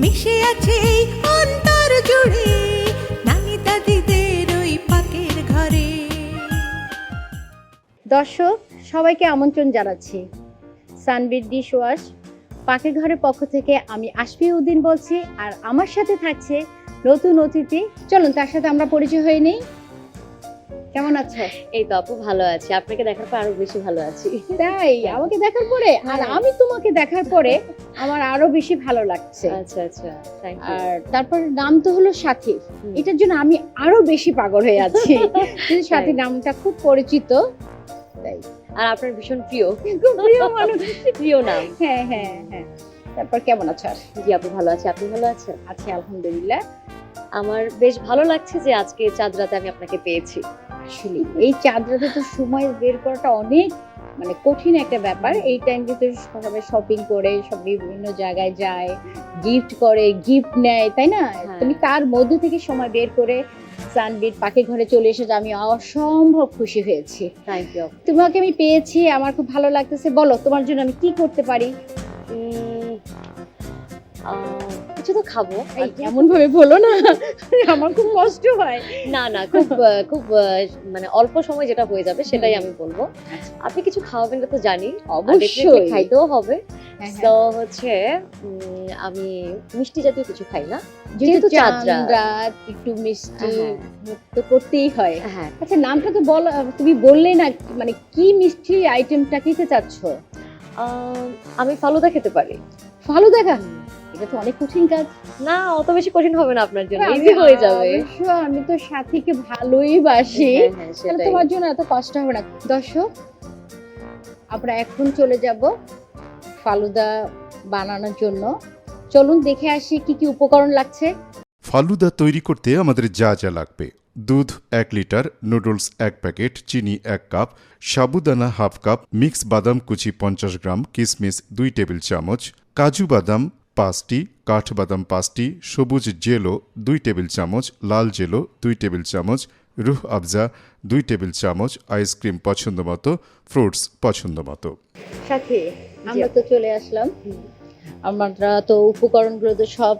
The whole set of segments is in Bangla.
মিশে আছে অন্তর জুড়ে নানি দাদিদের ওই ঘরে। দর্শক, সবাইকে আমন্ত্রণ জানাচ্ছি। সানবির ডিশ ওয়াশ, পাকের ঘরের পক্ষ থেকে আমি আশফি উদ্দিন বলছি, আর আমার সাথে থাকছে নতুন অতিথি। চলুন, তার সাথে আমরা পরিচয় হয়ে নেই। কেমন আছো? এই তো আপু ভালো আছি। আপনাকে দেখার পর আরও বেশি ভালো আছি। তাই? আমাকে দেখার পরে? আর হ্যাঁ। আমি তোমাকে দেখার পরে আমার আরও বেশি ভালো লাগছে। আচ্ছা আচ্ছা। আর তারপর নাম তো হলো সাথী। এটার জন্য আমি আরও বেশি পাগল হয়ে আছি। সাথী নামটা খুব পরিচিত। তাই। আর আপনার ভীষণ প্রিয়। খুব প্রিয় মানুষ। প্রিয় নাম। হ্যাঁ হ্যাঁ হ্যাঁ। তারপর কেমন আছো? আর জি আপু ভালো আছি। আপনি ভালো আছেন? আছি আলহামদুলিল্লাহ। আমার বেশ ভালো লাগছে যে আজকে চাঁদ রাতে আমি আপনাকে পেয়েছি। আসলে। এই চাঁদ রাতে তো সময় বের করাটা অনেক মানে কঠিন একটা ব্যাপার। এই টাইমে তো সবাই শপিং করে সব বিভিন্ন জায়গায় যায় গিফট করে গিফট নেয় তাই না? হ্যাঁ। তুমি তার মধ্যে থেকে সময় বের করে সানবিট পাখি ঘরে চলে এসে আমি অসম্ভব খুশি হয়েছি। থ্যাংক ইউ তোমাকে আমি পেয়েছি আমার খুব ভালো লাগতেছে। বলো তোমার জন্য আমি কি করতে পারি? কিছু তো খাব। এমন ভাবে বলো না আমার খুব কষ্ট হয়। না না খুব খুব মানে অল্প সময় যেটা হয়ে যাবে সেটাই আমি বলব। আপনি কিছু খাওয়াবেন তো জানি। অবশ্যই। খাইতেও হবে। হ্যাঁ, তো হচ্ছে আমি মিষ্টি জাতীয় কিছু খাই না। যেহেতু রাত। একটু মিষ্টি হ্যাঁ। মুখ তো করতেই হয়। হ্যাঁ আচ্ছা নামটা তো বল তুমি বললে না মানে কি মিষ্টি আইটেমটা খেতে চাচ্ছ? আমি ফালুদা খেতে পারি। ফালুদা দেখা এটা তো অনেক কঠিন কাজ। না অত বেশি কঠিন হবে না আপনার জন্য ইজি হয়ে যাবে। অবশ্য আমি তো সাথীকে ভালোই বাসি। হ্যাঁ, হ্যাঁ, তাহলে তোমার জন্য এত কষ্ট হবে না। দর্শক আমরা এখন চলে যাব ফালুদা বানানোর জন্য। চলুন দেখে আসি কি কি উপকরণ লাগছে। ফালুদা তৈরি করতে আমাদের যা যা লাগবে। দুধ এক লিটার নুডলস এক প্যাকেট চিনি এক কাপ সাবুদানা হাফ কাপ মিক্স বাদাম কুচি পঞ্চাশ গ্রাম কিশমিশ দুই টেবিল চামচ কাজু বাদাম পাঁচটি কাঠবাদাম পাঁচটি সবুজ জেলো দুই টেবিল চামচ লাল জেলো দুই টেবিল চামচ রুহ আফজা দুই টেবিল চামচ আইসক্রিম পছন্দ মতো ফ্রুটস পছন্দ মতো সাথে আমরা তো চলে আসলাম। আমরা তো উপকরণগুলো তো সব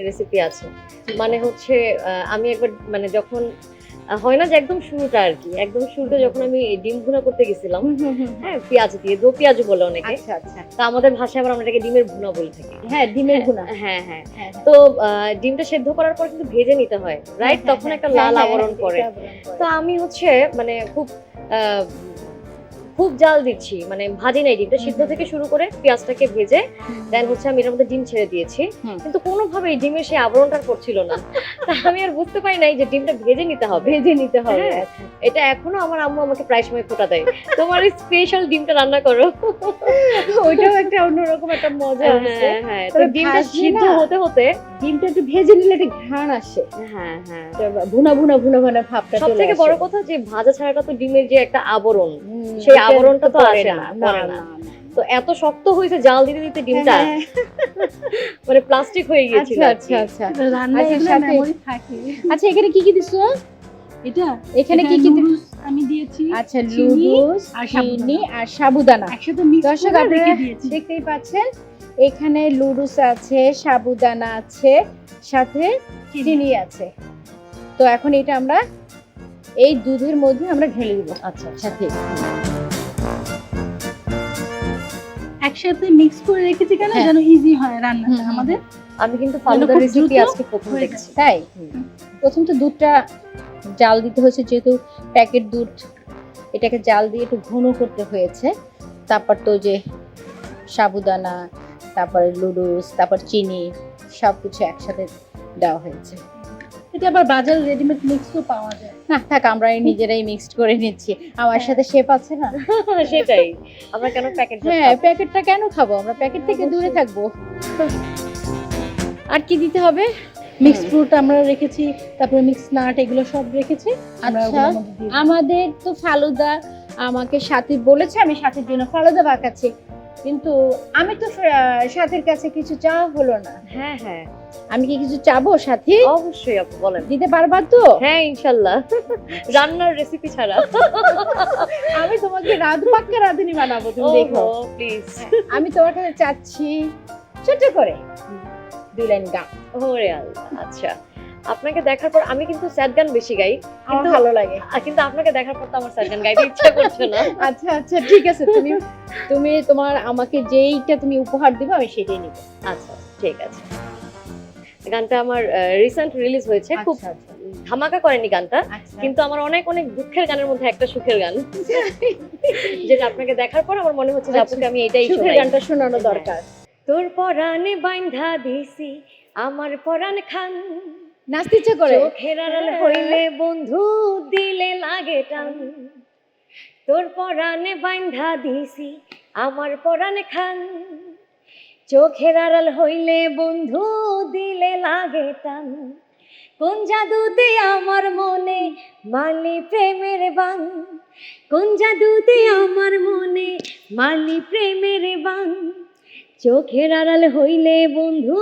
রেসিপি আছে। মানে হচ্ছে আমি একবার মানে যখন হয় না যে একদম শুরুটা আর কি একদম শুরুটা যখন আমি ডিম ভুনা করতে গেছিলাম হ্যাঁ পেঁয়াজ দিয়ে দো পেঁয়াজ বলে অনেকে। আচ্ছা আচ্ছা। তো আমাদের ভাষায় আবার আমরা এটাকে ডিমের ভুনা বলে থাকি। হ্যাঁ ডিমের গুণা হ্যাঁ হ্যাঁ হ্যাঁ, তো আহ, ডিমটা সেদ্ধ করার পর কিন্তু ভেজে নিতে হয় রাইট হ্যাঁ, তখন হ্যাঁ, একটা হ্যাঁ, লাল হ্যাঁ, আবরণ হ্যাঁ, পড়ে। তো আমি হচ্ছে মানে খুব আহ, খুব জাল দিচ্ছি মানে ভাজি নাই ডিমটা সিদ্ধ থেকে শুরু করে পেঁয়াজটাকে ভেজে দেন হচ্ছে আমি এর মধ্যে ডিম ছেড়ে দিয়েছি। কিন্তু কোনোভাবে এই ডিমের সেই আবরণটা করছিল পড়ছিল না। তা আমি আর বুঝতে পারি নাই যে ডিমটা ভেজে নিতে হবে ভেজে নিতে হবে হ্যাঁ। আচ্ছা। এটা এখনও আমার আম্মু আমাকে প্রায় সময় ফোটা দেয়। তোমার এই স্পেশাল ডিমটা রান্না করো। ওইটাও একটা অন্যরকম একটা মজা আছে হ্যাঁ হ্যাঁ। তো ডিমটা সিদ্ধ হতে হতে ডিমটা একটু ভেজে নিলে একটা ঘ্রাণ আসে। হ্যাঁ হ্যাঁ। ভুনা ভুনা ভুনা ভুনা ভাবটা সব চলে থেকে বড় কথা যে ভাজা ছাড়াটা তো ডিমের যে একটা আবরণ সেই আবরণটা তো আসে না, না। তো এত শক্ত হয়েছে জাল দিতে দিতে ডিমটা। হ্যাঁ, মানে প্লাস্টিক হয়ে গিয়েছিল আচ্ছা আচ্ছা আচ্ছা। আচ্ছা, সাথে- মেমোরি থাকে। আচ্ছা এখানে কি কি দিছো এটা? এখানে কি কি আমি দিয়েছি আচ্ছা লুডুস চিনি আর সাবুদানা। একসাথে দর্শক আপনারা দিয়েছি। দেখতেই পাচ্ছেন এখানে লুডুস আছে সাবুদানা আছে সাথে চিনি। আছে। তো এখন এটা আমরা এই দুধের মধ্যে আমরা ঢেলে দিব। আচ্ছা আচ্ছা। সাথে। একসাথে মিক্স করে রেখেছি কেন? হ্যাঁ। যেন ইজি হয় রান্নাটা আমাদের। আমি কিন্তু ফালুদার রেসিপি আজকে প্রথম দেখছি। তাই? প্রথম তো দুধটা জাল দিতে হয়েছে যেহেতু প্যাকেট দুধ এটাকে জাল দিয়ে একটু ঘন করতে হয়েছে। তারপর তো যে সাবুদানা তারপরে লুডুস তারপর চিনি সব কিছু একসাথে দেওয়া হয়েছে। এটা আবার বাজার রেডিমেড মিক্সও পাওয়া যায়। না থাক আমরা নিজেরাই মিক্সড করে নিচ্ছি। আমার সাথে শেপ আছে না? সেটাই। আমরা কেন প্যাকেট হ্যাঁ প্যাকেটটা কেন খাব? আমরা প্যাকেট থেকে দূরে থাকব। আর কি দিতে হবে? মিক্স ফ্রুট আমরা রেখেছি তারপরে মিক্স নাট এগুলো সব রেখেছি আচ্ছা। আমাদের তো ফালুদা আমাকে সাথী বলেছে আমি সাথীর জন্য ফালুদা বাঁকাচ্ছি। কিন্তু আমি তো সাথীর কাছে কিছু চাওয়া হলো না। হ্যাঁ হ্যাঁ। আমি কি কিছু চাবো সাথী? অবশ্যই আপু বলেন। দিতে পারবা তো? হ্যাঁ ইনশাল্লাহ। রান্নার রেসিপি ছাড়া। আমি তোমাকে রাত পাক্কা রাঁধুনি বানাবো তুমি দেখো। প্লিজ আমি তোমার কাছে চাচ্ছি ছোট করে। দুই লাইন গান। ওরে আল্লাহ আচ্ছা। আপনাকে দেখার পর আমি কিন্তু স্যাড গান বেশি গাই কিন্তু ভালো লাগে। কিন্তু আপনাকে দেখার পর তো আমার স্যাড গান গাইতে ইচ্ছা করছে না। আচ্ছা আচ্ছা ঠিক আছে তুমি তুমি তোমার আমাকে যেইটা তুমি উপহার দিবে আমি সেটাই নিব। আচ্ছা ঠিক আছে। গানটা আমার রিসেন্ট রিলিজ হয়েছে খুব আচ্ছা। আচ্ছা ধামাকা করেনি গানটা আচ্ছা। কিন্তু আমার অনেক অনেক দুঃখের গানের মধ্যে একটা সুখের গান। যেটা আপনাকে দেখার পর আমার মনে হচ্ছে যে আপুকে আমি এটাই সুখের গানটা শোনানো হ্যাঁ। দরকার। তোর পরাণে বাইন্ধা দিছি আমার পরাণ খান। নাচতে ইচ্ছে করে। চোখের আড়াল হইলে বন্ধু দিলে লাগে টান। তোর পরাণে বাইন্ধা দিছি আমার পরাণ খান। চোখের আড়াল হইলে বন্ধু দিলে লাগে টান। কোন জাদুতে আমার মনে মালি প্রেমের বান? কোন জাদুতে আমার মনে মালি প্রেমের বান? চোখের আড়াল হইলে বন্ধু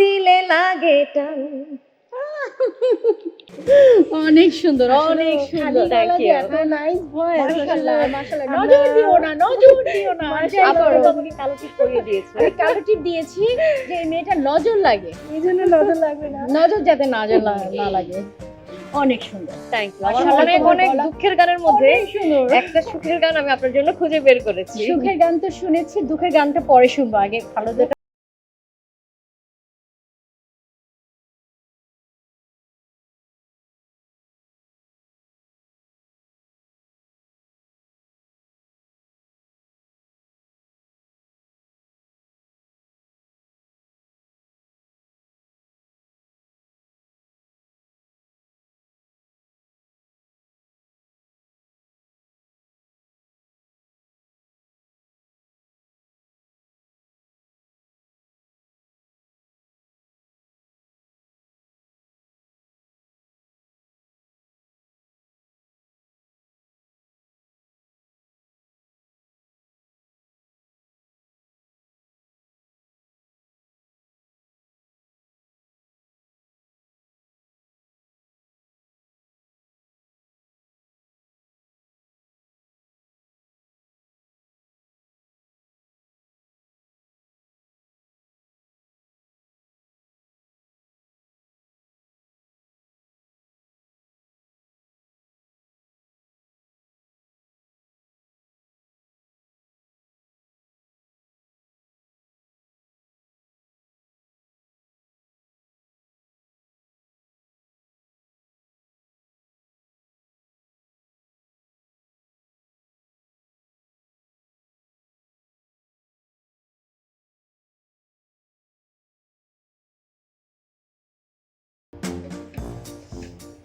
দিলে লাগে টান। অনেক সুন্দর অনেক সুন্দর নজর দিও না নজর দিও না দিয়েছে। যে মেয়েটা নজর লাগে। এই জন্য নজর লাগবে না। নজর যাতে না লাগে। অনেক সুন্দর। থ্যাংক ইউ আমার অনেক অনেক দুঃখের গানের মধ্যে একটা সুখের গান আমি আপনার জন্য খুঁজে বের করেছি। সুখের গান তো শুনেছি দুঃখের গানটা পরে শুনব আগে ভালো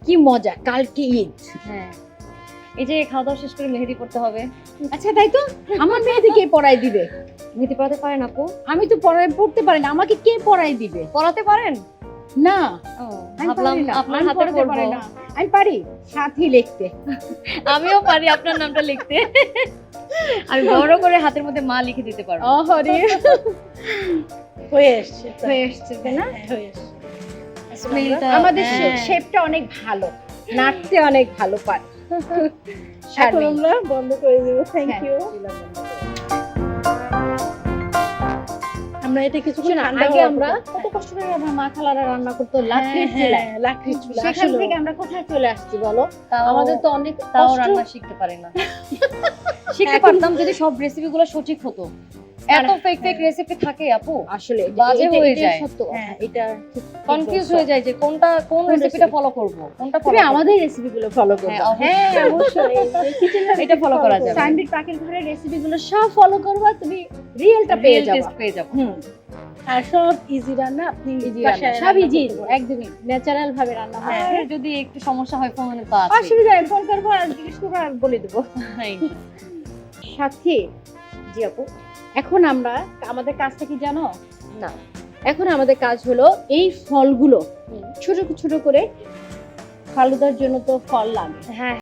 কি মজা কালকে ঈদ। হ্যাঁ। এই যে খাওয়া দাওয়া শেষ করে মেহেদি পড়তে হবে। আচ্ছা তাই তো? আমার মেয়েদের কে পড়াই দিবে? মেহেদি পড়াতে পারেন আপু। আমি তো পড়াই পড়তে পারি না। আমাকে কে পড়াই দিবে? পড়াতে পারেন? না। ভাবলাম আপনার হাতে পড়ব। না। আমি পারি। সাথী লিখতে। আমিও পারি আপনার নামটা লিখতে। আমি বড় করে হাতের মধ্যে মা লিখে দিতে পারব। অহরে। হয়ে এসছে। হয়ে এসছে তাই না? হ্যাঁ, এসছে। আমাদের হ্যাঁ। শেপটা অনেক ভালো। নাচতে অনেক ভালো পারে। এখন আমরা বন্ধ করে দেবো। থ্যাংক হ্যাঁ। ইউ আমরা এটা কিছু শোনো, আগে আমরা কত কষ্ট করে আমরা মা খালারা রান্না করতো লাকড়ির চুলায় লাকড়ির চুলা। সেখান থেকে আমরা কোথায় চলে আসছি বলো? আমাদের তো অনেক তাও রান্না শিখতে পারি না। শিখতে পারতাম যদি সব রেসিপি গুলো সঠিক হতো। এত ফেক ফেক রেসিপি থাকে আপু। আসলে বাজে হয়ে যায়। সত্য। হ্যাঁ এটা কনফিউজ হয়ে যায় যে কোনটা কোন রেসিপিটা ফলো করব? কোনটা তুমি আমাদের রেসিপি গুলো ফলো করবে। হ্যাঁ, অবশ্যই। হ্যাঁ এটা follow করা যাবে। সানবিট পাখির ঘরের রেসিপি গুলো সব ফলো করবা তুমি রিয়েলটা পেয়ে যাবে। পেয়ে যাব। হুম। আর সব ইজি রান্না আপনি ইজি সব ইজি একদমই। ন্যাচারাল ভাবে রান্না হয়। আর যদি একটু সমস্যা হয় ফোনে তো আছে অসুবিধা নেই ফোন করব আর জিজ্ঞেস করব আর বলে দেবো। সাথে জি আপু এখন আমরা আমাদের কাজটা কি জানো? না। এখন আমাদের কাজ হলো এই ফলগুলো ছোট ছোট করে ফালুদার জন্য তো ফল লাগে। হ্যাঁ।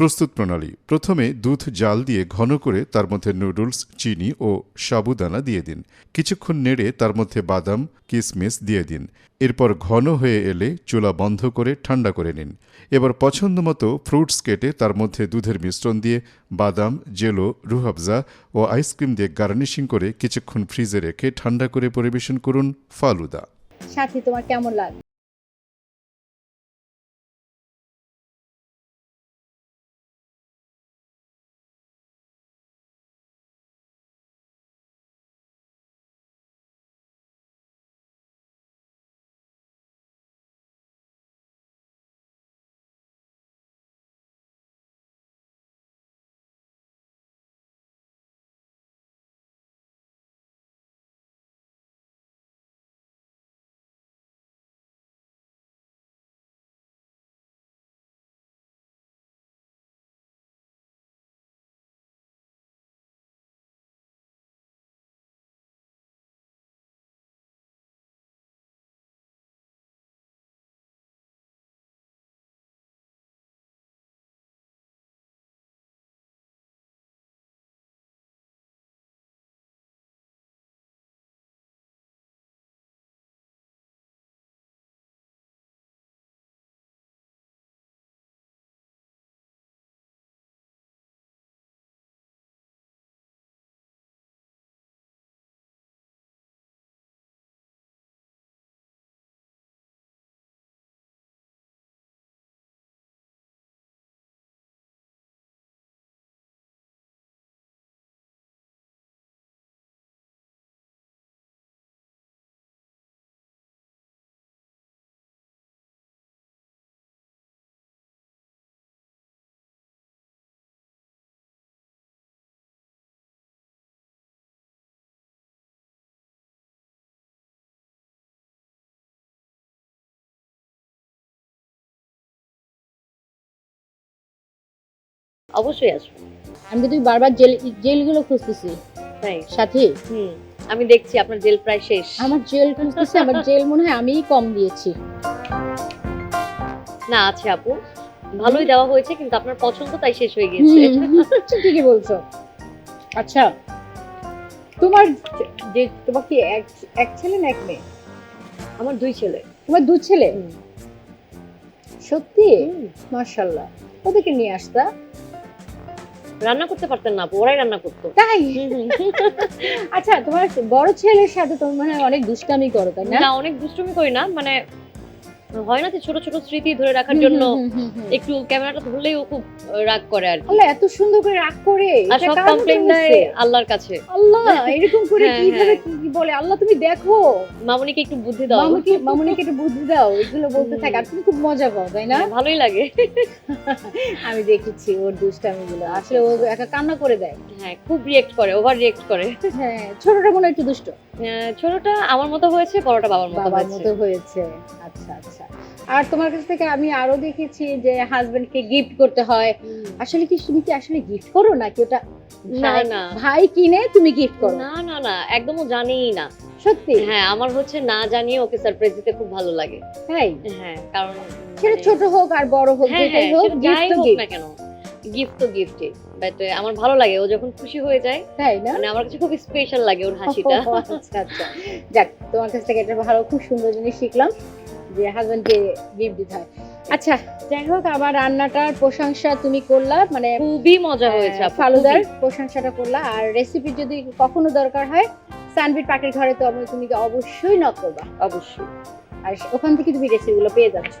প্রস্তুত প্রণালী। প্রথমে দুধ জাল দিয়ে ঘন করে তার মধ্যে নুডলস, চিনি ও সাবুদানা দিয়ে দিন। কিছুক্ষণ নেড়ে তার মধ্যে বাদাম কিশমিশ দিয়ে দিন। এরপর ঘন হয়ে এলে চুলা বন্ধ করে ঠান্ডা করে নিন। এবার পছন্দ মতো ফ্রুটস কেটে তার মধ্যে দুধের মিশ্রণ দিয়ে বাদাম, জেলো রুহাবজা ও আইসক্রিম দিয়ে গার্নিশিং করে কিছুক্ষণ ফ্রিজে রেখে ঠান্ডা করে পরিবেশন করুন ফালুদা। সাথী, তোমার কেমন লাগে অবশ্যই আসব। আমি কিন্তু বারবার জেল জেলগুলো খুঁজতেছি। তাই? সাথী? হুম আমি দেখছি আপনার জেল প্রায় শেষ। আমার জেল খুঁজতেছি আমার জেল মনে হয় আমিই কম দিয়েছি। না আছে আপু। ভালোই দেওয়া হয়েছে কিন্তু আপনার পছন্দ তাই শেষ হয়ে গিয়েছে। ঠিকই বলছো। আচ্ছা তোমার যে তোমার কি এক এক ছেলে না এক মেয়ে? আমার দুই ছেলে। তোমার দুই ছেলে। সত্যি? মার্শাল্লাহ ওদেরকে নিয়ে আসতা? রান্না করতে পারতেন না ওরাই রান্না করতো। তাই? আচ্ছা তোমার বড় ছেলের সাথে তোমার মানে অনেক দুষ্টামি করো তাই না অনেক দুষ্টুমি করি না মানে হয় না যে ছোট ছোট স্মৃতি ধরে রাখার জন্য। একটু ক্যামেরাটা ধরলেই ও খুব রাগ করে আর কি। আল্লাহ এত সুন্দর করে রাগ করে আর সব কমপ্লেন দেয় আল্লাহর কাছে। আল্লাহ এরকম করে হ্যাঁ, কীভাবে হ্যাঁ। কি বলে? আল্লাহ তুমি দেখো। মামুনিকে একটু বুদ্ধি দাও। মামুকে মামুনিকে একটু বুদ্ধি দাও। এগুলো বলতে থাকে আর তুমি খুব মজা পাও তাই না? হ্যাঁ, ভালোই লাগে। আমি দেখেছি ওর দুষ্টামি গুলো আসলে ও একা কান্না করে দেয়। হ্যাঁ খুব রিয়েক্ট করে ওভার রিয়েক্ট করে। হ্যাঁ ছোটটা মনে একটু দুষ্ট। ছোটটা আমার মতো হয়েছে বড়টা বাবার মতো হয়েছে। আচ্ছা আচ্ছা। আর তোমার কাছ থেকে আমি আরও দেখেছি যে হাজবেন্ডকে গিফট করতে হয়। আসলে কি তুমি কি আসলে গিফট করো নাকি ওটা না না। ভাই কিনে তুমি গিফট করো? না না না একদমও জানিই না। সত্যি? হ্যাঁ আমার হচ্ছে না জানিয়ে ওকে সারপ্রাইজ দিতে খুব ভালো লাগে। তাই? হ্যাঁ কারণ সেটা মানে- ছোট হোক আর বড় হোক হ্যাঁ যেটাই হ্যাঁ হোক গিফট হোক না কেন গিফট তো গিফটই বাট আমার ভালো লাগে ও যখন খুশি হয়ে যায় তাই না? মানে আমার কাছে খুব স্পেশাল লাগে ওর হাসিটা। আচ্ছা আচ্ছা। যাক তোমার কাছ থেকে এটা ভালো খুব সুন্দর জিনিস শিখলাম। যে গিফট দিতে হয়। আচ্ছা যাই হোক আমার রান্নাটার প্রশংসা তুমি করলা মানে খুবই মজা হয়েছে ফালুদার প্রশংসাটা করলা। আর রেসিপি যদি কখনো দরকার হয় পাখির ঘরে তো তুমি অবশ্যই নক করবা। অবশ্যই। আর ওখান থেকে তুমি রেসিপিগুলো পেয়ে যাচ্ছ।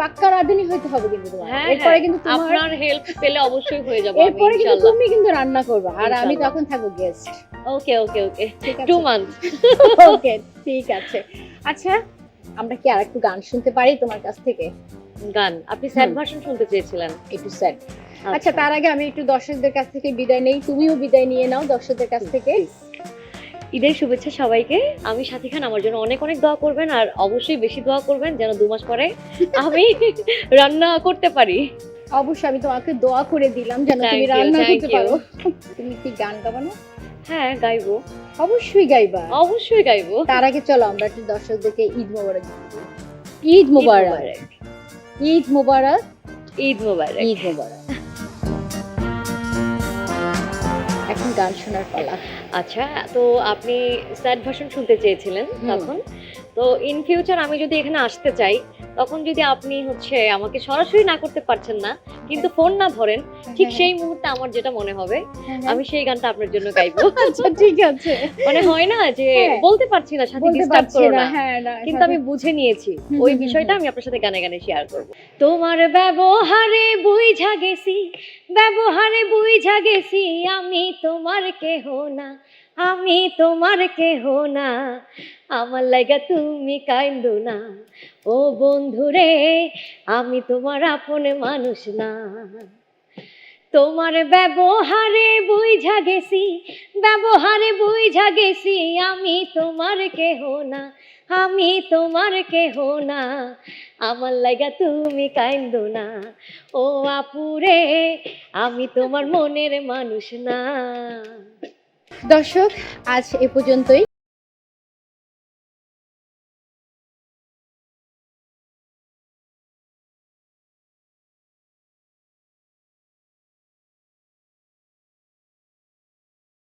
পাক্কা রাঁধুনি হবে কিন্তু তোমার। হ্যাঁ এরপরে হ্যাঁ, কিন্তু আপনার হেল্প পেলে অবশ্যই হয়ে যাব এরপরে কিন্তু তুমি কিন্তু রান্না করবা। আর আমি তখন থাকব guest okay okay okay two month okay ঠিক আছে। আচ্ছা আমরা কি আর একটু গান শুনতে পারি তোমার কাছ থেকে? গান আপনি স্যাড। ভার্সন শুনতে চেয়েছিলেন। একটু স্যার আচ্ছা। তার আগে আমি একটু দর্শকদের কাছ থেকে বিদায় নেই তুমিও বিদায় নিয়ে নাও দর্শকদের কাছ থেকে। ঈদের শুভেচ্ছা সবাইকে। আমি সাথী খান আমার জন্য অনেক অনেক দোয়া করবেন আর অবশ্যই বেশি দোয়া করবেন যেন দু মাস পরে আমি রান্না করতে পারি। অবশ্যই আমি তোমাকে দোয়া করে দিলাম যেন তুমি রান্না করতে পারো। তুমি কি গান গাবানো হ্যাঁ গাইবো। অবশ্যই গাইবা। অবশ্যই গাইবো। তার আগে চলো আমরা একটু দর্শকদেরকে ঈদ মোবারক ঈদ মোবারক। ঈদ মোবারক। ঈদ মোবারক। ঈদ মোবারক। এখন গান শোনার পালা। আচ্ছা তো আপনি স্যাড ভাষণ শুনতে চেয়েছিলেন তখন। তো ইন ফিউচার আমি যদি এখানে আসতে চাই তখন যদি আপনি হচ্ছে আমাকে সরাসরি না করতে পারছেন না কিন্তু ফোন না ধরেন ঠিক সেই মুহূর্তে আমার যেটা মনে হবে আমি সেই গানটা আপনার জন্য গাইবো। আচ্ছা ঠিক আছে। মানে হয় না যে হ্যাঁ। বলতে পারছি না সাথে ডিস্টার্ব করো হ্যাঁ না কিন্তু আমি বুঝে নিয়েছি ওই বিষয়টা আমি আপনার সাথে গানে গানে শেয়ার করব। তোমার ব্যবহারে বুঝা গেছি ব্যবহারে বুঝা গেছি আমি তোমার কেহ না। আমি তোমার কেহ না। আমার লাগা তুমি কাইন্দো না। ও বন্ধুরে, আমি তোমার আপন মানুষ না। তোমার ব্যবহারে বুঝা গেছি, ব্যবহারে বুঝা গেছি, আমি তোমার কেহ না। আমি তোমার কেহ না। আমার লাগা তুমি কাইন্দো না। ও আপুরে, আমি তোমার মনের মানুষ না। দর্শক আজ এ পর্যন্তই।